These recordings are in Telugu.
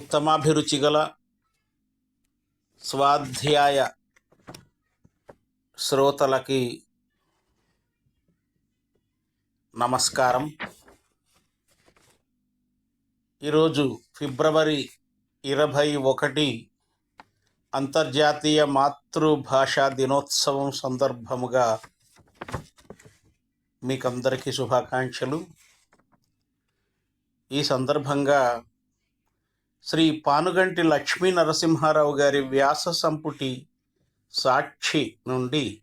ఉత్తమాభిరుచి గల స్వాధ్యాయ శ్రోతలకి నమస్కారం. ఈరోజు ఫిబ్రవరి ఇరవై ఒకటి అంతర్జాతీయ మాతృభాషా దినోత్సవం సందర్భముగా మీకందరికీ శుభాకాంక్షలు. ఈ సందర్భంగా శ్రీ పానుగంటి లక్ష్మీ నరసింహారావు గారి వ్యాస సంపుటి సాక్షి నుండి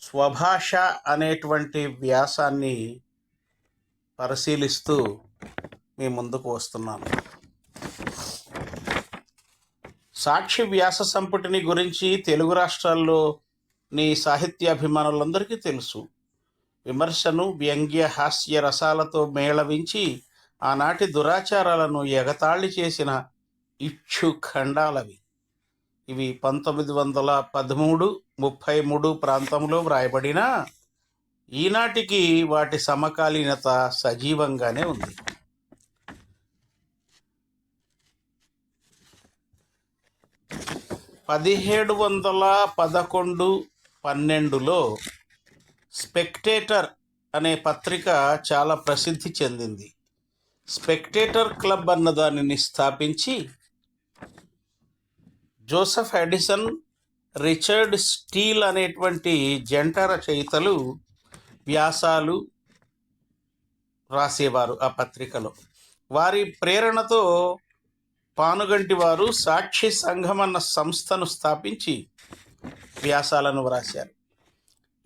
స్వభాష అనేటువంటి వ్యాసాన్ని పరిశీలిస్తూ మీ ముందుకు వస్తున్నాను. సాక్షి వ్యాస సంపుటిని గురించి తెలుగు రాష్ట్రాల్లో నీ సాహిత్యాభిమానులందరికీ తెలుసు. విమర్శను వ్యంగ్య హాస్య రసాలతో మేళవించి ఆనాటి దురాచారాలను ఎగతాళి చేసిన ఇచ్చు ఖండాలవి. ఇవి పంతొమ్మిది వందల పదమూడు ముప్పై మూడు ప్రాంతంలో వ్రాయబడిన ఈనాటికి వాటి సమకాలీనత సజీవంగానే ఉంది. పదిహేడు వందల పదకొండు పన్నెండులో స్పెక్టేటర్ అనే పత్రిక చాలా ప్రసిద్ధి చెందింది. స్పెక్టేటర్ క్లబ్ అన్న దానిని స్థాపించి జోసెఫ్ ఎడిసన్ రిచర్డ్ స్టీల్ అనేటువంటి జంట రచయితలు వ్యాసాలు రాసేవారు ఆ పత్రికలో. వారి ప్రేరణతో పానుగంటి వారు సాక్షి సంఘం అన్న సంస్థను స్థాపించి వ్యాసాలను వ్రాశారు.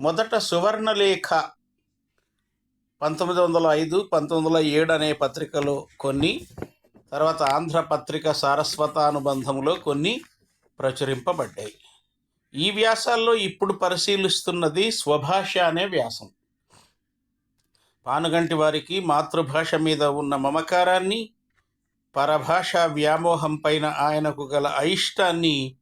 మొదట సువర్ణలేఖ పంతొమ్మిది వందల ఐదు పంతొమ్మిది వందల ఏడు అనే పత్రికలో కొన్ని తర్వాత ఆంధ్ర పత్రిక సారస్వతానుబంధంలో కొన్ని ప్రచురింపబడ్డాయి. ఈ వ్యాసాల్లో ఇప్పుడు పరిశీలిస్తున్నది స్వభాష అనే వ్యాసం. పానుగంటి వారికి మాతృభాష మీద ఉన్న మమకారాన్ని పరభాష వ్యామోహం పైన ఆయనకు గల అయిష్టాన్ని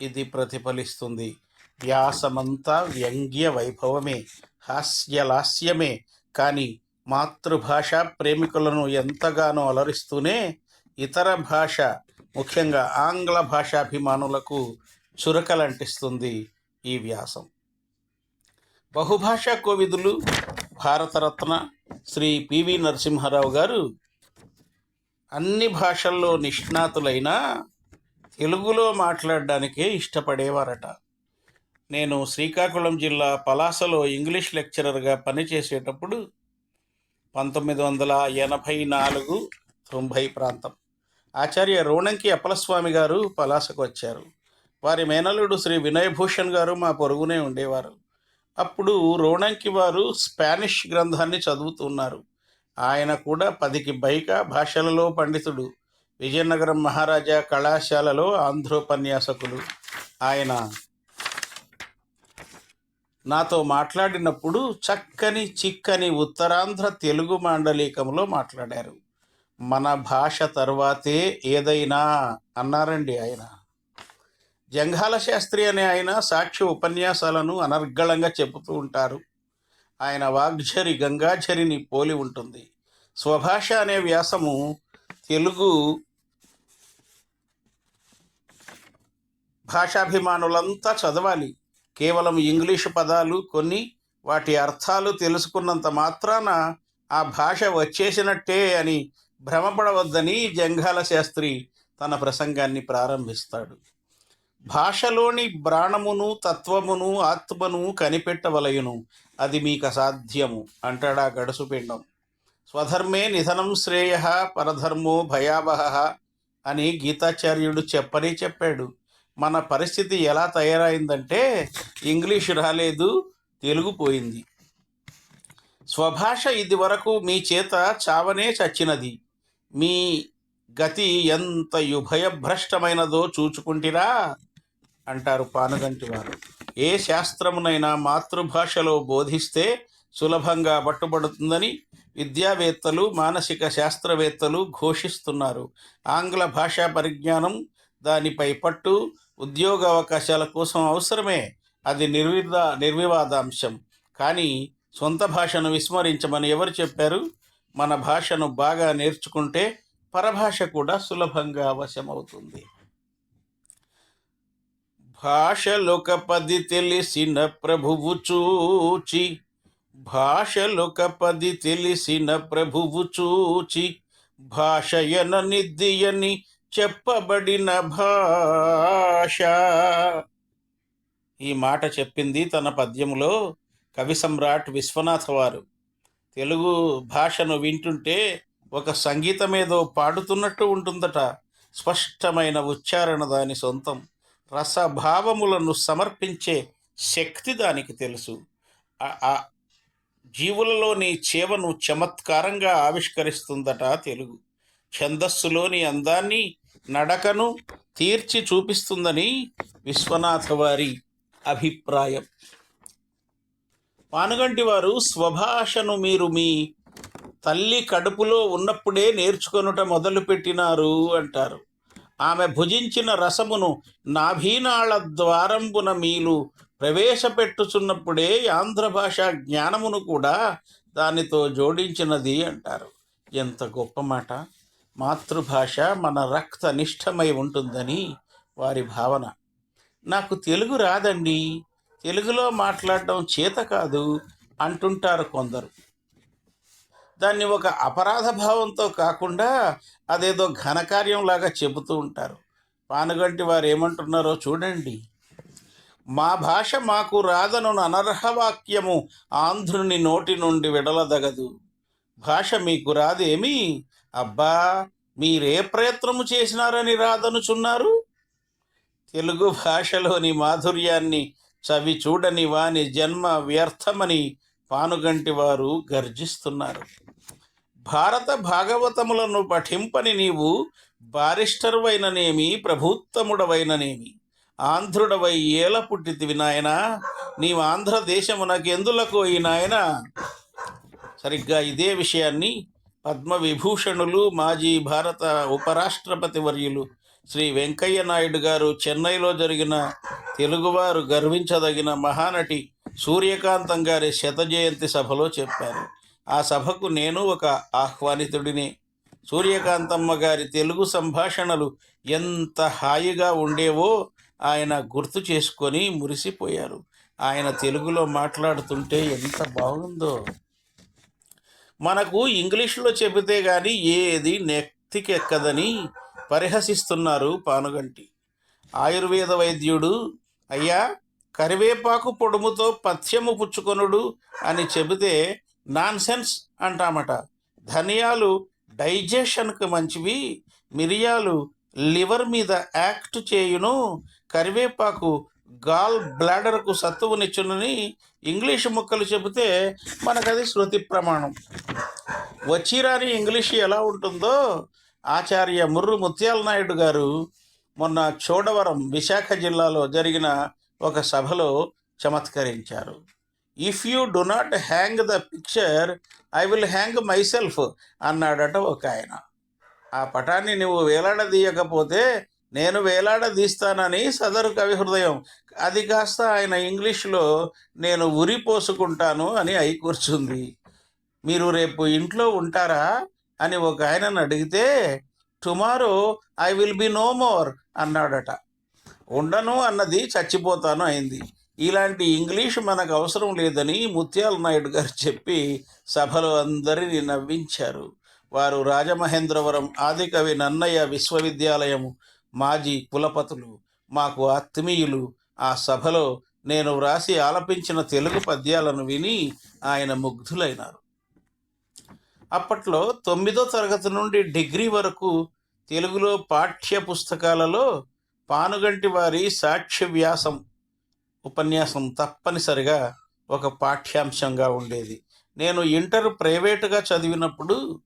ఇది ప్రతిఫలిస్తుంది. వ్యాసమంతా వ్యంగ్య వైభవమే హాస్యలాస్యమే కానీ మాతృభాష ప్రేమికులను ఎంతగానో అలరిస్తూనే ఇతర భాష ముఖ్యంగా ఆంగ్ల భాషాభిమానులకు చురకలంటిస్తుంది ఈ వ్యాసం. బహుభాషా కోవిదులు భారతరత్న శ్రీ పివి నరసింహారావు గారు అన్ని భాషల్లో నిష్ణాతులైన తెలుగులో మాట్లాడడానికే ఇష్టపడేవారట. నేను శ్రీకాకుళం జిల్లా పలాసలో ఇంగ్లీష్ లెక్చరర్గా పనిచేసేటప్పుడు పంతొమ్మిది వందల ఎనభై నాలుగు తొంభై ప్రాంతం. ఆచార్య రోణంకి అప్పలస్వామి గారు పలాసకు వచ్చారు. వారి మేనలుడు శ్రీ వినయభూషణ్ గారు మా పొరుగునే ఉండేవారు. అప్పుడు రోణంకి వారు స్పానిష్ గ్రంథాన్ని చదువుతున్నారు. ఆయన కూడా పదికి బైకా భాషలలో పండితుడు. విజయనగరం మహారాజా కళాశాలలో ఆంధ్రోపన్యాసకులు ఆయన నాతో మాట్లాడినప్పుడు చక్కని చిక్కని ఉత్తరాంధ్ర తెలుగు మాండలికంలో మాట్లాడారు. మన భాష తర్వాతే ఏదైనా అన్నారండి ఆయన. జంఘాల శాస్త్రి అనే ఆయన సాక్షి ఉపన్యాసాలను అనర్గళంగా చెబుతూ ఉంటారు. ఆయన వాగ్ఝరి గంగాఝరిని పోలి ఉంటుంది. స్వభాష అనే వ్యాసము తెలుగు భాషాభిమానులంతా చదవాలి. కేవలం ఇంగ్లీషు పదాలు కొన్ని వాటి అర్థాలు తెలుసుకున్నంత మాత్రాన ఆ భాష వచ్చేసినట్టే అని భ్రమపడవద్దని జంఘాల శాస్త్రి తన ప్రసంగాన్ని ప్రారంభిస్తాడు. భాషలోని ప్రాణమును తత్వమును ఆత్మను కనిపెట్టవలయును. అది మీకు అసాధ్యము అంటాడా గడుసుపిండం స్వధర్మే నిధనం శ్రేయ పరధర్మో భయావహ అని గీతాచార్యుడు చెప్పని చెప్పాడు. మన పరిస్థితి ఎలా తయారైందంటే ఇంగ్లీష్ రాలేదు తెలుగు పోయింది. స్వభాష ఇది వరకు మీ చేత చావనే చచ్చినది. మీ గతి ఎంత యుభయభ్రష్టమైనదో చూచుకుంటిరా అంటారు పానుగంటి వారు. ఏ శాస్త్రమునైనా మాతృభాషలో బోధిస్తే సులభంగా పట్టుబడుతుందని విద్యావేత్తలు మానసిక శాస్త్రవేత్తలు ఘోషిస్తున్నారు. ఆంగ్ల భాషా పరిజ్ఞానం దానిపై పట్టు ఉద్యోగ అవకాశాల కోసం అవసరమే. అది నిర్విద నిర్వివాదాంశం. కానీ సొంత భాషను విస్మరించమని ఎవరు చెప్పారు? మన భాషను బాగా నేర్చుకుంటే పరభాష కూడా సులభంగా వశమవుతుంది. భాషలొక పది తెలిసిన ప్రభువు చూచి. భాషలొక పది తెలిసిన ప్రభువు చూచి. భాషయన నిద్దియని చెప్పబడిన భాష. ఈ మాట చెప్పింది తన పద్యములో కవి సమ్రాట్ విశ్వనాథ వారు. తెలుగు భాషను వింటుంటే ఒక సంగీతమేదో పాడుతున్నట్టు ఉంటుందట. స్పష్టమైన ఉచ్చారణ దాని సొంతం. రసభావములను సమర్పించే శక్తి దానికి తెలుసు. ఆ జీవులలోని చేవను చమత్కారంగా ఆవిష్కరిస్తుందట తెలుగు. ఛందస్సులోని అందాన్ని నడకను తీర్చి చూపిస్తుందని విశ్వనాథ వారి అభిప్రాయం. పానుగంటి వారు స్వభాషను మీరు మీ తల్లి కడుపులో ఉన్నప్పుడే నేర్చుకొనుట మొదలుపెట్టినారు అంటారు. ఆమె భుజించిన రసమును నాభీనాళ ద్వారంబున మీలు ప్రవేశపెట్టుచున్నప్పుడే ఆంధ్ర భాష జ్ఞానమును కూడా దానితో జోడించినది అంటారు. ఎంత గొప్ప మాట! మాతృభాష మన రక్త నిష్టమై ఉంటుందని వారి భావన. నాకు తెలుగు రాదండి. తెలుగులో మాట్లాడడం చేత కాదు అంటుంటారు కొందరు. దాన్ని ఒక అపరాధ భావంతో కాకుండా అదేదో ఘనకార్యంలాగా చెబుతూ ఉంటారు. పానుగంటి వారు ఏమంటున్నారో చూడండి. మా భాష మాకు రాదను అనర్హ వాక్యము ఆంధ్రుని నోటి నుండి విడలదగదు. భాష మీకు రాదేమీ? అబ్బా మీరే ప్రయత్నము చేసినారని రాదనుచున్నారు తెలుగు భాషలోని మాధుర్యాన్ని చవి చూడని వాని జన్మ వ్యర్థమని పానుగంటి వారు గర్జిస్తున్నారు. భారత భాగవతములను పఠింపని నీవు బారిస్టర్వైననేమి ప్రభుత్తముడవైననేమి? ఆంధ్రుడవై ఏల పుట్టితివి నాయనా? నీవు ఆంధ్రదేశమునకెందులకు ఈ నాయన? సరిగ్గా ఇదే విషయాన్ని పద్మ విభూషణులు మాజీ భారత ఉపరాష్ట్రపతి వర్యులు శ్రీ వెంకయ్య నాయుడు గారు చెన్నైలో జరిగిన తెలుగువారు గర్వించదగిన మహానటి సూర్యకాంతం గారి శత జయంతి సభలో చెప్పారు. ఆ సభకు నేను ఒక ఆహ్వానితుడిని. సూర్యకాంతమ్మ గారి తెలుగు సంభాషణలు ఎంత హాయిగా ఉండేవో ఆయన గుర్తు చేసుకొని మురిసిపోయారు. ఆయన తెలుగులో మాట్లాడుతుంటే ఎంత బాగుందో. మనకు ఇంగ్లీష్లో చెబితే గాని ఏది నెత్తికెక్కదని పరిహసిస్తున్నారు పానుగంటి. ఆయుర్వేద వైద్యుడు అయ్యా కరివేపాకు పొడుముతో పథ్యము పుచ్చుకొనుడు అని చెబితే నాన్సెన్స్ అంటామట. ధనియాలు డైజెషన్కు మంచివి మిరియాలు లివర్ మీద యాక్ట్ చేయును కరివేపాకు గాల్ బ్లాడర్కు సత్తువునిచ్చునని ఇంగ్లీష్ ముక్కలు చెబితే మనకది శృతి ప్రమాణం. వచ్చిరాని ఇంగ్లీష్ ఎలా ఉంటుందో ఆచార్య ముర్రు ముత్యాల నాయుడు గారు మొన్న చోడవరం విశాఖ జిల్లాలో జరిగిన ఒక సభలో చమత్కరించారు. If you do not hang the picture I will hang myself అన్నాడట ఒక ఆయన. ఆ పటాన్ని నువ్వు వేలాడదీయకపోతే నేను వేలాడదీస్తానని సదరు కవి హృదయం. అది కాస్త ఆయన ఇంగ్లీష్లో నేను ఉరి పోసుకుంటాను అని అయికూర్చుంది. మీరు రేపు ఇంట్లో ఉంటారా? అని ఒక ఆయనను అడిగితే tomorrow I will be no more అన్నాడట. ఉండను అన్నది చచ్చిపోతాను అయింది. ఇలాంటి ఇంగ్లీష్ మనకు అవసరం లేదని ముత్యాల నాయుడు గారు చెప్పి సభలో అందరినీ నవ్వించారు. వారు రాజమహేంద్రవరం ఆదికవి నన్నయ్య విశ్వవిద్యాలయము మాజీ కులపతులు మాకు ఆత్మీయులు ఆ సభలో నేను వ్రాసి ఆలపించిన తెలుగు పద్యాలను విని ఆయన ముగ్ధులైనారు. అప్పట్లో తొమ్మిదో తరగతి నుండి డిగ్రీ వరకు తెలుగులో పాఠ్య పుస్తకాలలో పానుగంటి వారి సాక్ష్య వ్యాసం ఉపన్యాసం తప్పనిసరిగా ఒక పాఠ్యాంశంగా ఉండేది. నేను ఇంటర్ ప్రైవేటుగా చదివినప్పుడు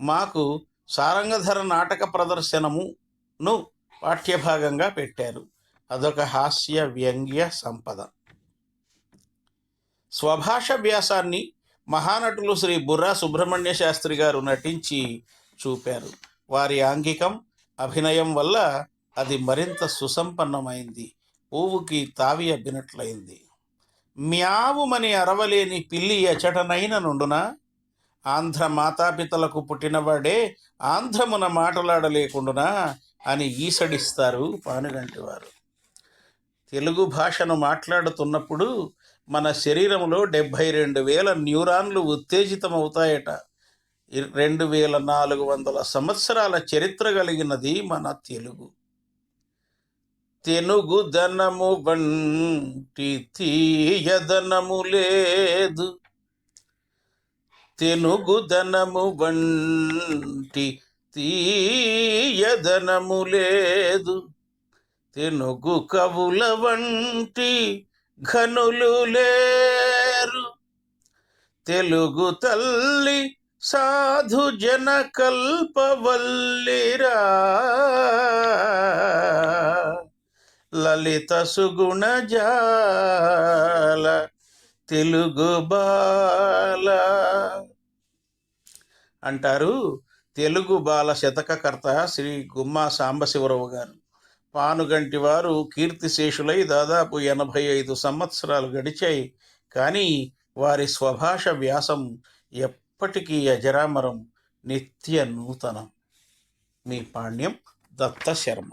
మాకు సారంగధర నాటక ప్రదర్శనమును పాఠ్యభాగంగా పెట్టారు. అదొక హాస్య వ్యంగ్య సంపద. స్వభాష వ్యాసాన్ని మహానటులు శ్రీ బుర్రా సుబ్రహ్మణ్య శాస్త్రి గారు నటించి చూపారు. వారి ఆంగికం అభినయం వల్ల అది మరింత సుసంపన్నమైంది. పువ్వుకి తావి అబ్బినట్లయింది. మ్యావుమని అరవలేని పిల్లి ఎచటనైన నుండున? ఆంధ్ర మాతాపితలకు పుట్టినవాడే ఆంధ్రమున మాటలాడలేకుండునా? అని ఈసడిస్తారు పానుగంటి వారు. తెలుగు భాషను మాట్లాడుతున్నప్పుడు మన శరీరంలో డెబ్భై రెండు వేల న్యూరాన్లు ఉత్తేజితమవుతాయట. రెండు వేల నాలుగు వందల సంవత్సరాల చరిత్ర కలిగినది మన తెలుగు. తెనుగు ధనము వంటి తీయదనము లేదు. తెనుగు ధనము వంటి తీయదనము లేదు తెనుగు కవుల వంటి ఘనులు లేరు. తెలుగు తల్లి సాధు జన కల్పవల్లిరా లలిత సుగుణ జాల తెలుగు బాల. అంటారు తెలుగు బాల శతకకర్త శ్రీ గుమ్మా సాంబశివరావు గారు. పానుగంటి వారు కీర్తిశేషులై దాదాపు ఎనభై ఐదు సంవత్సరాలు గడిచాయి. కానీ వారి స్వభాష వ్యాసం ఎప్పటికీ అజరామరం నిత్య నూతనం. మీ పాణ్యం దత్త శర్మ.